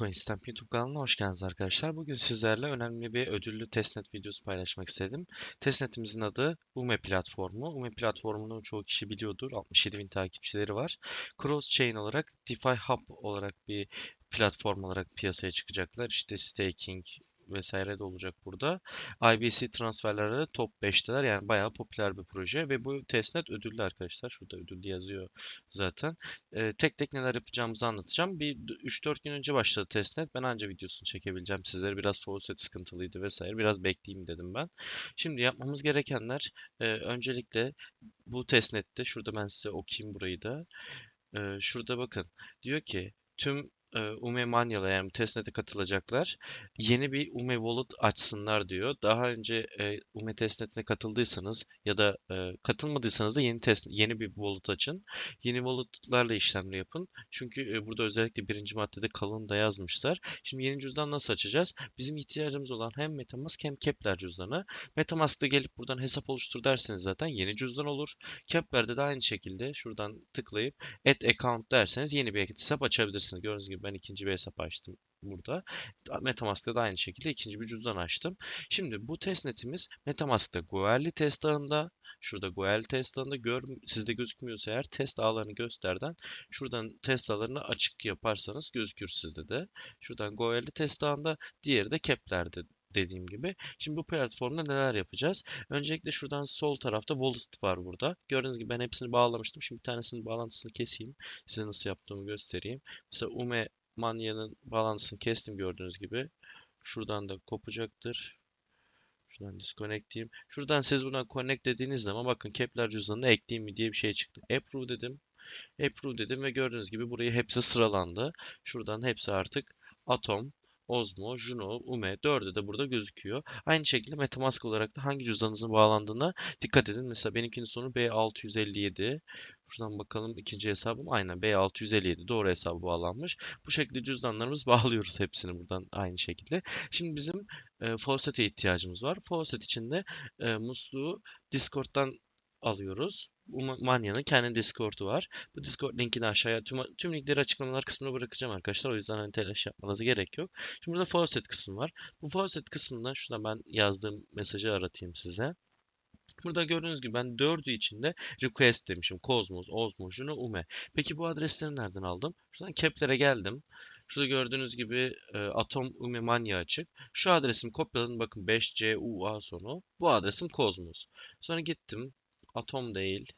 CoinStamp YouTube kanalına hoş geldiniz arkadaşlar. Bugün sizlerle önemli bir ödüllü testnet videosu paylaşmak istedim. Testnetimizin adı UME platformu. UME platformunu çoğu kişi biliyordur. 67 bin takipçileri var. Cross Chain olarak DeFi Hub olarak bir platform olarak piyasaya çıkacaklar. İşte staking, vesaire de olacak burada. IBC transferlerde de top 5'teler. Yani bayağı popüler bir proje ve bu testnet ödüllü arkadaşlar. Şurada ödüllü yazıyor zaten. Ee, tek tek neler yapacağımızı anlatacağım. Bir 3-4 gün önce başladı testnet. Ben anca videosunu çekebileceğim sizlere. Biraz faucet sıkıntılıydı vesaire. Biraz bekleyeyim dedim ben. Şimdi yapmamız gerekenler e, öncelikle bu testnette şurada ben size okuyayım burayı da. E, şurada bakın. Diyor ki tüm e, Ume Manyalı yani testnet'e katılacaklar. Yeni bir Ume Wallet açsınlar diyor. Daha önce Ume testnet'ine katıldıysanız ya da katılmadıysanız da yeni test yeni bir wallet açın. Yeni wallet'larla işlemleri yapın. Çünkü burada özellikle birinci maddede kalın da yazmışlar. Şimdi yeni cüzdan nasıl açacağız? Bizim ihtiyacımız olan hem MetaMask hem Kepler cüzdanı. MetaMask'ta gelip buradan hesap oluştur derseniz zaten yeni cüzdan olur. Kepler'de de aynı şekilde şuradan tıklayıp add account derseniz yeni bir hesap açabilirsiniz. Gördüğünüz gibi ben ikinci bir hesap açtım burada. Metamask'ta da aynı şekilde ikinci bir cüzdan açtım. Şimdi bu testnetimiz Metamask'ta Goerli test ağında Şurada Goerli test ağında gör, sizde gözükmüyorsa eğer test ağlarını gösterden şuradan test ağlarını açık yaparsanız gözükür sizde de. Şuradan Goerli test ağında diğeri de Kepler'de dediğim gibi. Şimdi bu platformda neler yapacağız? Öncelikle şuradan sol tarafta wallet var burada. Gördüğünüz gibi ben hepsini bağlamıştım. Şimdi bir tanesinin bağlantısını keseyim. Size nasıl yaptığımı göstereyim. Mesela Ume Manya'nın bağlantısını kestim gördüğünüz gibi. Şuradan da kopacaktır. Şuradan disconnect diyeyim. Şuradan siz buna connect dediğiniz zaman bakın Kepler cüzdanını ekleyeyim mi diye bir şey çıktı. Approve dedim. Approve dedim ve gördüğünüz gibi burayı hepsi sıralandı. Şuradan hepsi artık Atom, Osmo, Juno, Ume 4'ü de burada gözüküyor. Aynı şekilde Metamask olarak da hangi cüzdanınızın bağlandığına dikkat edin. Mesela benimkinin sonu B657. Şuradan bakalım ikinci hesabım. Aynen B657 doğru hesabı bağlanmış. Bu şekilde cüzdanlarımız bağlıyoruz hepsini buradan aynı şekilde. Şimdi bizim e, Faucet'e ihtiyacımız var. Faucet için de e, musluğu Discord'dan alıyoruz. Manya'nın kendi Discord'u var. Bu Discord linkini aşağıya tüm, tüm linkleri açıklamalar kısmına bırakacağım arkadaşlar. O yüzden hani telaş yapmanıza gerek yok. Şimdi burada faucet kısmı var. Bu faucet kısmından şuna ben yazdığım mesajı aratayım size. Burada gördüğünüz gibi ben dördü içinde request demişim. Cosmos, Osmo, Juno, Ume. Peki bu adresleri nereden aldım? Şuradan Kepler'e geldim. Şurada gördüğünüz gibi e, Atom Ume Manya açık. Şu adresimi kopyaladım. Bakın 5CUA sonu. Bu adresim Cosmos. Sonra gittim. Atom değil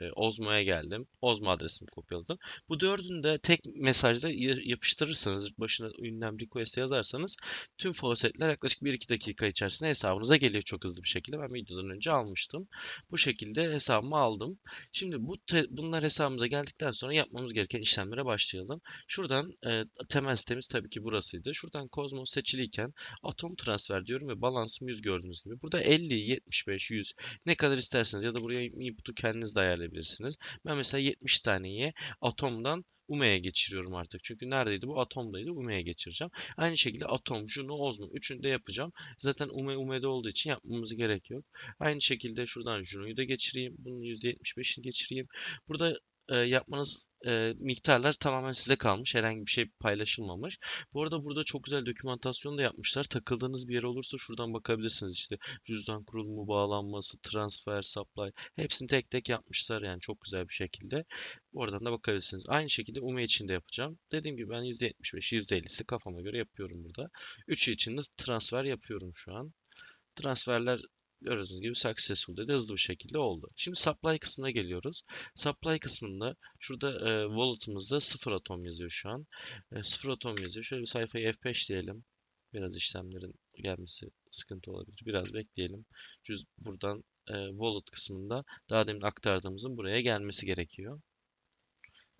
e, Ozmo'ya geldim. Ozmo adresini kopyaladım. Bu dördünü de tek mesajda yapıştırırsanız, başına ünlem request yazarsanız tüm faucetler yaklaşık 1-2 dakika içerisinde hesabınıza geliyor çok hızlı bir şekilde. Ben videodan önce almıştım. Bu şekilde hesabımı aldım. Şimdi bu bunlar hesabımıza geldikten sonra yapmamız gereken işlemlere başlayalım. Şuradan e, temel sitemiz tabii ki burasıydı. Şuradan Cosmos seçiliyken atom transfer diyorum ve balansım 100 gördüğünüz gibi. Burada 50, 75, 100 ne kadar isterseniz ya da buraya input'u kendiniz de ayarlayabilirsiniz ayarlayabilirsiniz. Ben mesela 70 taneyi atomdan Ume'ye geçiriyorum artık. Çünkü neredeydi bu? Atomdaydı. Ume'ye geçireceğim. Aynı şekilde atom, Juno, Osmo. Üçünü de yapacağım. Zaten Ume Ume'de olduğu için yapmamız gerek yok. Aynı şekilde şuradan Juno'yu da geçireyim. Bunun %75'ini geçireyim. Burada e, yapmanız e, miktarlar tamamen size kalmış. Herhangi bir şey paylaşılmamış. Bu arada burada çok güzel dokümantasyon da yapmışlar. Takıldığınız bir yer olursa şuradan bakabilirsiniz. İşte cüzdan kurulumu, bağlanması, transfer, supply hepsini tek tek yapmışlar yani çok güzel bir şekilde. Oradan da bakabilirsiniz. Aynı şekilde UME için de yapacağım. Dediğim gibi ben %75, %50'si kafama göre yapıyorum burada. Üçü için de transfer yapıyorum şu an. Transferler gördüğünüz gibi successful dedi hızlı bir şekilde oldu. Şimdi supply kısmına geliyoruz. Supply kısmında şurada e, wallet'ımızda 0 atom yazıyor şu an. E, 0 atom yazıyor. Şöyle bir sayfayı F5 diyelim. Biraz işlemlerin gelmesi sıkıntı olabilir. Biraz bekleyelim. Çünkü buradan e, wallet kısmında daha demin aktardığımızın buraya gelmesi gerekiyor.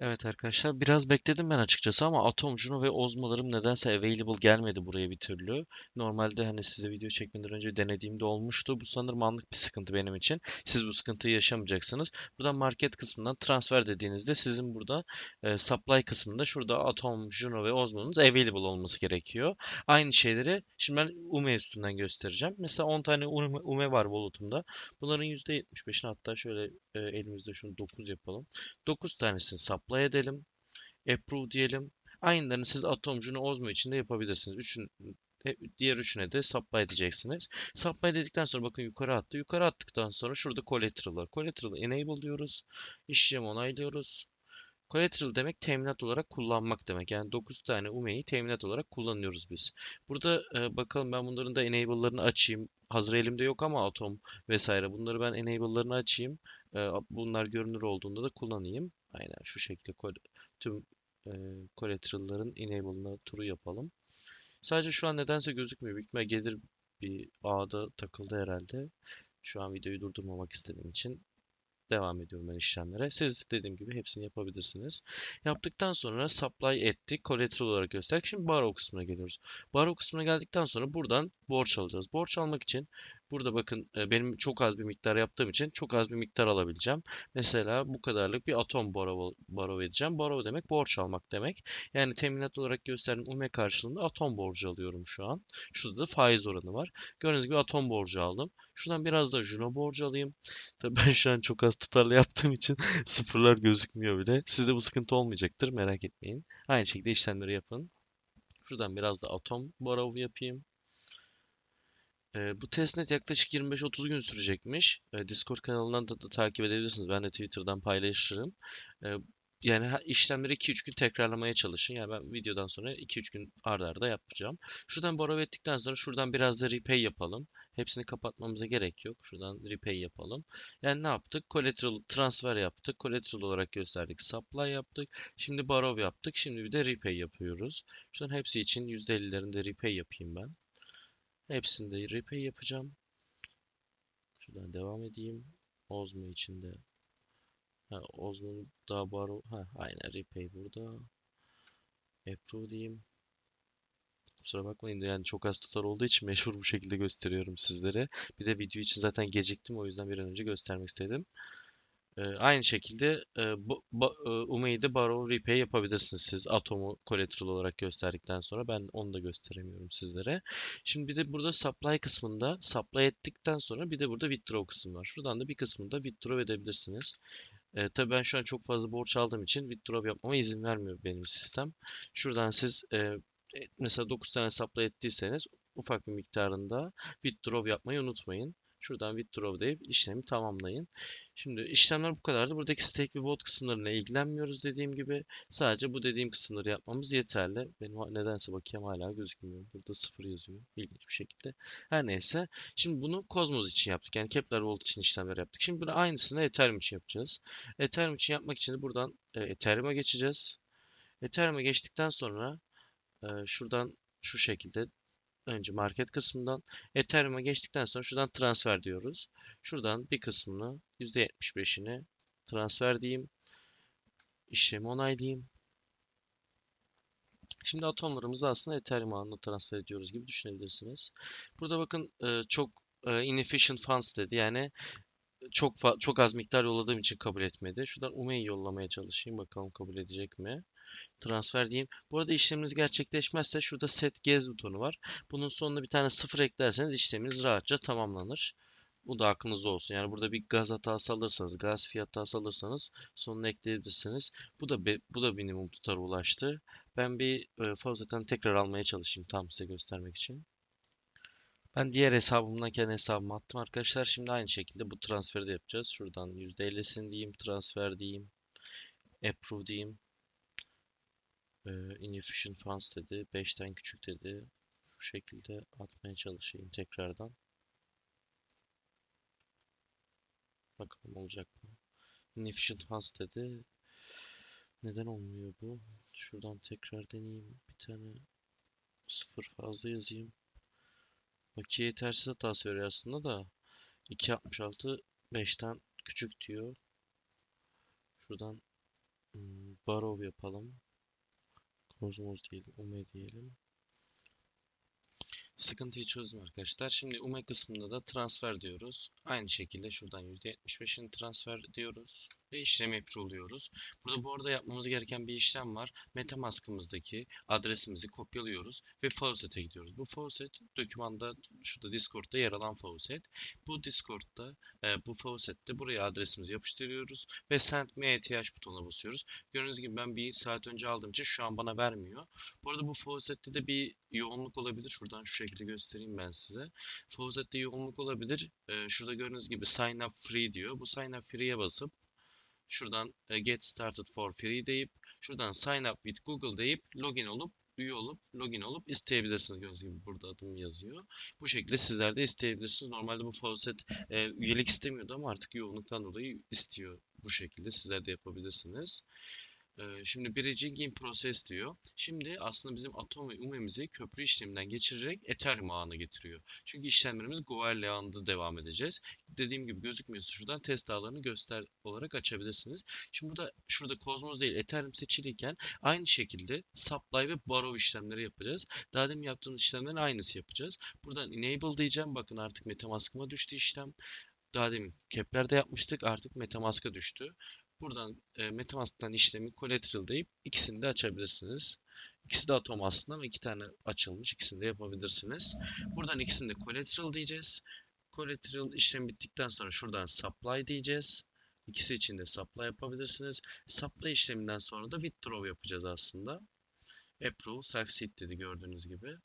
Evet arkadaşlar biraz bekledim ben açıkçası ama Atom, Juno ve Ozmo'larım nedense available gelmedi buraya bir türlü. Normalde hani size video çekmeden önce denediğimde olmuştu. Bu sanırım anlık bir sıkıntı benim için. Siz bu sıkıntıyı yaşamayacaksınız. Buradan market kısmından transfer dediğinizde sizin burada e, supply kısmında şurada Atom, Juno ve Ozmo'nuz available olması gerekiyor. Aynı şeyleri şimdi ben UME üstünden göstereceğim. Mesela 10 tane UME, var wallet'ımda. Bunların %75'ini hatta şöyle e, elimizde şunu 9 yapalım. 9 tanesini supply edelim. Approve diyelim. Aynılarını siz Atom, Juno, Ozmo için de yapabilirsiniz. Üçün, e, diğer üçüne de supply edeceksiniz. Supply dedikten sonra bakın yukarı attı. Yukarı attıktan sonra şurada collateral var. Collateral'ı enable diyoruz. İşlemi onaylıyoruz. Collateral demek teminat olarak kullanmak demek. Yani 9 tane UME'yi teminat olarak kullanıyoruz biz. Burada e, bakalım ben bunların da enable'larını açayım. Hazır elimde yok ama Atom vesaire. Bunları ben enable'larını açayım. E, bunlar görünür olduğunda da kullanayım. Aynen şu şekilde tüm e, collateral'ların enable'ına turu yapalım. Sadece şu an nedense gözükmüyor. Büyük gelir bir ağda takıldı herhalde. Şu an videoyu durdurmamak istediğim için devam ediyorum ben işlemlere. Siz dediğim gibi hepsini yapabilirsiniz. Yaptıktan sonra supply ettik. Collateral olarak gösterdik. Şimdi borrow kısmına geliyoruz. Borrow kısmına geldikten sonra buradan borç alacağız. Borç almak için burada bakın e, benim çok az bir miktar yaptığım için çok az bir miktar alabileceğim. Mesela bu kadarlık bir atom borrow, borrow edeceğim. Borrow demek borç almak demek. Yani teminat olarak gösterdiğim UME karşılığında atom borcu alıyorum şu an. Şurada da faiz oranı var. Gördüğünüz gibi atom borcu aldım. Şuradan biraz da Juno borcu alayım. Tabii ben şu an çok az tutarlı yaptığım için sıfırlar gözükmüyor bile. Sizde bu sıkıntı olmayacaktır merak etmeyin. Aynı şekilde işlemleri yapın. Şuradan biraz da atom borrow yapayım. Ee, bu testnet yaklaşık 25-30 gün sürecekmiş. Ee, Discord kanalından da, da takip edebilirsiniz. Ben de Twitter'dan paylaşırım. Ee, yani işlemleri 2-3 gün tekrarlamaya çalışın. Yani ben videodan sonra 2-3 gün arda arda yapacağım. Şuradan borrow ettikten sonra şuradan biraz da repay yapalım. Hepsini kapatmamıza gerek yok. Şuradan repay yapalım. Yani ne yaptık? Collateral transfer yaptık. Collateral olarak gösterdik. Supply yaptık. Şimdi borrow yaptık. Şimdi bir de repay yapıyoruz. Şuradan hepsi için %50'lerinde repay yapayım ben. Hepsinde repay yapacağım. Şuradan devam edeyim. Ozmo için de. Ha, Ozmo'nun daha borrow. Ha, aynen repay burada. Approve diyeyim. Kusura bakmayın da yani çok az tutar olduğu için mecbur bu şekilde gösteriyorum sizlere. Bir de video için zaten geciktim o yüzden bir an önce göstermek istedim. Ee, aynı şekilde e, ba, e, UME'yi de Borrow Repay yapabilirsiniz siz. Atom'u collateral olarak gösterdikten sonra ben onu da gösteremiyorum sizlere. Şimdi bir de burada supply kısmında supply ettikten sonra bir de burada withdraw kısmı var. Şuradan da bir kısmını da withdraw edebilirsiniz. E, tabii ben şu an çok fazla borç aldığım için withdraw yapmama izin vermiyor benim sistem. Şuradan siz e, e, mesela 9 tane supply ettiyseniz ufak bir miktarında withdraw yapmayı unutmayın. Şuradan withdraw deyip işlemi tamamlayın. Şimdi işlemler bu kadardı. Buradaki stake ve bot kısımlarına ilgilenmiyoruz dediğim gibi. Sadece bu dediğim kısımları yapmamız yeterli. Benim nedense bakayım hala gözükmüyor. Burada sıfır yazıyor. İlginç bir şekilde. Her neyse. Şimdi bunu Cosmos için yaptık. Yani Kepler Volt için işlemler yaptık. Şimdi bunu aynısını Ethereum için yapacağız. Ethereum için yapmak için de buradan e, Ethereum'a geçeceğiz. Ethereum'a geçtikten sonra e, şuradan şu şekilde önce market kısmından Ethereum'a geçtikten sonra şuradan transfer diyoruz. Şuradan bir kısmını %75'ini transfer diyeyim. İşlemi onaylayayım. Şimdi atomlarımızı aslında Ethereum ağına transfer ediyoruz gibi düşünebilirsiniz. Burada bakın e, çok e, inefficient funds dedi. Yani çok fa- çok az miktar yolladığım için kabul etmedi. Şuradan UME'yi yollamaya çalışayım. Bakalım kabul edecek mi? Transfer diyeyim. Bu arada işleminiz gerçekleşmezse şurada set gez butonu var. Bunun sonuna bir tane sıfır eklerseniz işleminiz rahatça tamamlanır. Bu da aklınızda olsun. Yani burada bir gaz hatası alırsanız, gaz fiyat hatası alırsanız sonuna ekleyebilirsiniz. Bu da bu da minimum tutara ulaştı. Ben bir e, faucet'ten tekrar almaya çalışayım tam size göstermek için. Ben diğer hesabımdan kendi hesabıma attım arkadaşlar. Şimdi aynı şekilde bu transferi de yapacağız. Şuradan %50'sini diyeyim, transfer diyeyim, approve diyeyim. Ee, inefficient funds dedi, 5'ten küçük dedi. Şu şekilde atmaya çalışayım tekrardan. Bakalım olacak mı? Inefficient funds dedi. Neden olmuyor bu? Şuradan tekrar deneyeyim. Bir tane sıfır fazla yazayım. Bakiye yetersiz hatası veriyor aslında da. 2.66 5'ten küçük diyor. Şuradan hmm, borrow yapalım. Cosmos diyelim, UME diyelim. Sıkıntıyı çözdüm arkadaşlar. Şimdi UME kısmında da transfer diyoruz. Aynı şekilde şuradan %75'ini transfer diyoruz. Ve işlemi yapıyoruz. Burada bu arada yapmamız gereken bir işlem var. Metamask'ımızdaki adresimizi kopyalıyoruz ve faucet'e gidiyoruz. Bu faucet dokümanda şurada Discord'da yer alan faucet. Bu Discord'da e, bu faucet'te buraya adresimizi yapıştırıyoruz ve send me ATH butonuna basıyoruz. Gördüğünüz gibi ben bir saat önce aldığım için şu an bana vermiyor. Bu arada bu faucet'te de bir yoğunluk olabilir. Şuradan şu şekilde göstereyim ben size. Faucet'te yoğunluk olabilir. E, şurada gördüğünüz gibi sign up free diyor. Bu sign up free'ye basıp şuradan e, get started for free deyip şuradan sign up with Google deyip login olup üye olup login olup isteyebilirsiniz. Gördüğünüz gibi burada adım yazıyor. Bu şekilde sizler de isteyebilirsiniz. Normalde bu faucet e, üyelik istemiyordu ama artık yoğunluktan dolayı istiyor. Bu şekilde sizler de yapabilirsiniz. Şimdi bridging in process diyor. Şimdi aslında bizim atom ve umemizi köprü işleminden geçirerek Ethereum ağına getiriyor. Çünkü işlemlerimiz Goerli ağında devam edeceğiz. Dediğim gibi gözükmüyorsa şuradan test ağlarını göster olarak açabilirsiniz. Şimdi burada şurada Cosmos değil Ethereum seçiliyken aynı şekilde supply ve borrow işlemleri yapacağız. Daha demin yaptığımız işlemlerin aynısı yapacağız. Buradan enable diyeceğim. Bakın artık Metamask'ıma düştü işlem. Daha demin Kepler'de yapmıştık. Artık Metamask'a düştü. Buradan e, Metamask'tan işlemi collateral deyip ikisini de açabilirsiniz. İkisi de atom aslında ama iki tane açılmış. İkisini de yapabilirsiniz. Buradan ikisini de collateral diyeceğiz. Collateral işlem bittikten sonra şuradan supply diyeceğiz. İkisi için de supply yapabilirsiniz. Supply işleminden sonra da withdraw yapacağız aslında. Approve succeed dedi gördüğünüz gibi.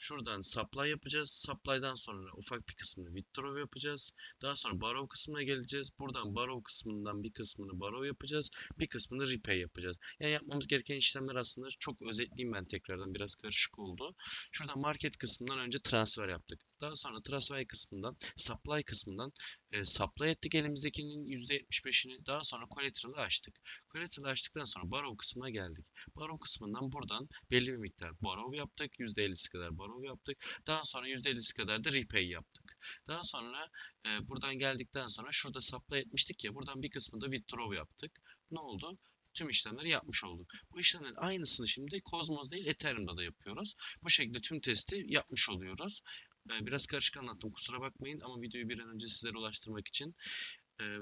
Şuradan supply yapacağız. Supply'dan sonra ufak bir kısmını withdraw yapacağız. Daha sonra borrow kısmına geleceğiz. Buradan borrow kısmından bir kısmını borrow yapacağız. Bir kısmını repay yapacağız. Yani yapmamız gereken işlemler aslında çok özetleyeyim ben tekrardan. Biraz karışık oldu. Şuradan market kısmından önce transfer yaptık. Daha sonra transfer kısmından, supply kısmından e, supply ettik elimizdekinin %75'ini. Daha sonra collateral'ı açtık. Collateral'ı açtıktan sonra borrow kısmına geldik. Borrow kısmından buradan belli bir miktar borrow yaptık. %50'si kadar borrow yaptık. Daha sonra %50'si kadar da repay yaptık. Daha sonra e, buradan geldikten sonra şurada supply etmiştik ya buradan bir kısmı da withdraw yaptık. Ne oldu? Tüm işlemleri yapmış olduk. Bu işlemlerin aynısını şimdi Cosmos değil Ethereum'da da yapıyoruz. Bu şekilde tüm testi yapmış oluyoruz. E, biraz karışık anlattım kusura bakmayın ama videoyu bir an önce sizlere ulaştırmak için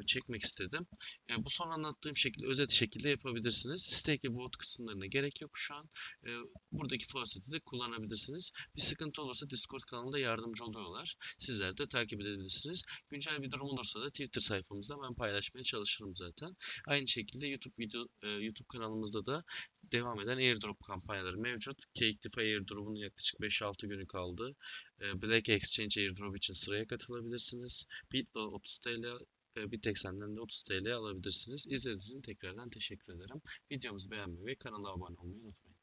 çekmek istedim. E, bu son anlattığım şekilde özet şekilde yapabilirsiniz. Stake ve vote kısımlarına gerek yok şu an. E, buradaki faucet'i de kullanabilirsiniz. Bir sıkıntı olursa Discord kanalında yardımcı oluyorlar. Sizler de takip edebilirsiniz. Güncel bir durum olursa da Twitter sayfamızda ben paylaşmaya çalışırım zaten. Aynı şekilde YouTube video e, YouTube kanalımızda da devam eden airdrop kampanyaları mevcut. Caketify airdrop'un yaklaşık 5-6 günü kaldı. E, Black Exchange airdrop için sıraya katılabilirsiniz. Bitlo 30 TL bir tek senden de 30 TL alabilirsiniz. İzlediğiniz için tekrardan teşekkür ederim. Videomuzu beğenmeyi ve kanala abone olmayı unutmayın.